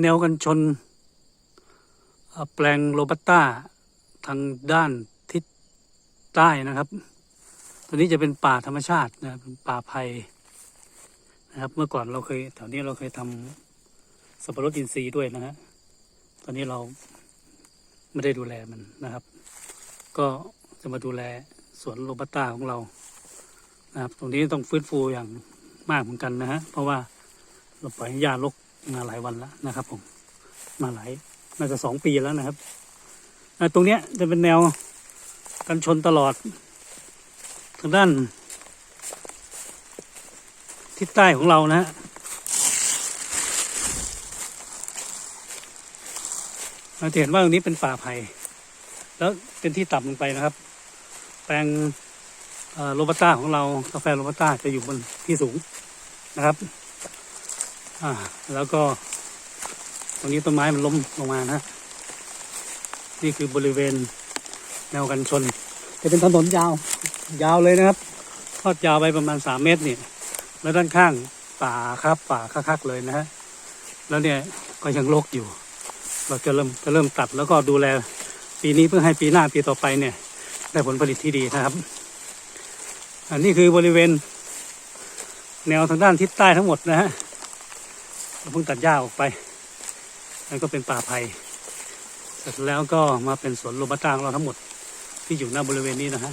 แนวกันชน แปลงโรบัสต้าทางด้านทิศใต้นะครับ ตัวนี้จะเป็นป่าธรรมชาตินะเป็นป่าไผ่นะครับ เมื่อก่อนเราเคยแถวนี้เราเคยทำสับปะรดอินทรีย์ด้วยนะฮะตอนนี้เราไม่ได้ดูแลมันนะครับ ก็จะมาดูแลสวนโรบัสต้าของเรานะครับ ตรงนี้ต้องฟื้นฟูอย่างมากเหมือนกันนะฮะเพราะว่าเราปล่อยให้หญ้ารก มาหลายวันแล้วนะครับ ผม มาหลายน่าจะสองปีแล้วนะครับตรงเนี้ยจะเป็นแนวกันชนตลอด ทางด้าน ทิศใต้ของเรานะฮะเราจะเห็นว่าตรงนี้เป็นป่าไผ่แล้วเป็นที่ต่ำลงไปนะครับ แปลงโรบัต้าของเรากาแฟโรบัต้าจะอยู่บนที่สูงนะครับ อ่า แล้วก็ ตรงนี้ต้นไม้มันล้มลงมานะฮะนี่คือบริเวณแนวกันชน จะเป็นถนนยาว ยาวเลยนะครับ ทอดยาวไปประมาณสามเมตรนี่ แล้วด้านข้างป่าครับ ป่าคักๆเลยนะฮะ แล้วเนี่ยก็ยังรกอยู่ เราจะเริ่มจะเริ่มตัดแล้วก็ดูแล ปีนี้เพื่อให้ปีหน้าปีต่อไปเนี่ย ได้ผลผลิตที่ดีนะครับ อันนี้คือบริเวณ แนวทางด้านทิศใต้ทั้งหมดนะฮะ เพิ่งตัดหญ้าออกไปนั่นก็เป็นป่าไผ่เสร็จแล้วก็มาเป็นสวนโรบัสต้าของเราทั้งหมดที่อยู่หน้าบริเวณนี้นะฮะ